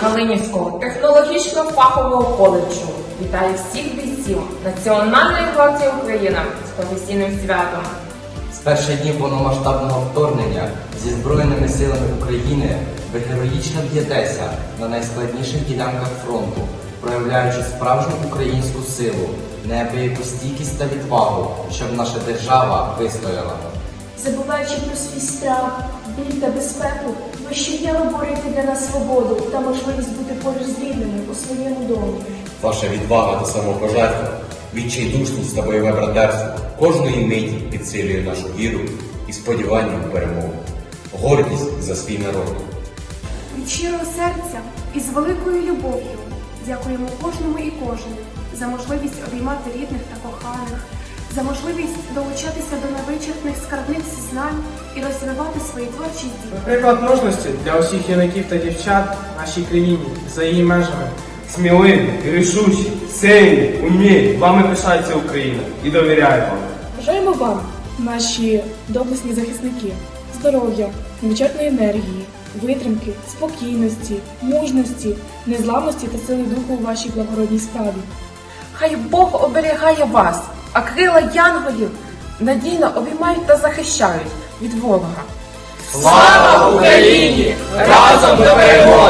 Калинівського технологічно-фахового коледжу вітаю всіх бійців Національної гвардії України з професійним святом. З перших днів повномасштабного вторгнення зі Збройними силами України ви героїчно б'єтеся на найскладніших ділянках фронту, проявляючи справжню українську силу, неабияку стійкість та відвагу, щоб наша держава вистояла. Забуваючи про свій страх, біль та безпеку, ви щодня виборюєте для нас свободу та можливість бути поруч з рідними у своєму домі. Ваша відвага та самопожертва, відчайдушність та бойове братерство кожної миті підсилює нашу віру і сподівання в перемогу. Гордість за свій народ. Від щирого серця і з великою любов'ю дякуємо кожному і кожній за можливість обіймати рідних та коханих, за можливість долучатися до невичерпних скарбниць знань і розвивати свої творчі здібності. Приклад мужності для усіх юнаків та дівчат в нашій країні за її межами. Сміливі, рішучі, сильні, умілі. Вами пишається Україна і довіряє вам. Бажаємо вам, наші доблесні захисники, здоров'я, невичерпної енергії, витримки, спокійності, мужності, незламності та сили духу у вашій благородній справі. Хай Бог оберігає вас, а крила янголів надійно обіймають та захищають від ворога. Слава Україні! Разом до перемоги!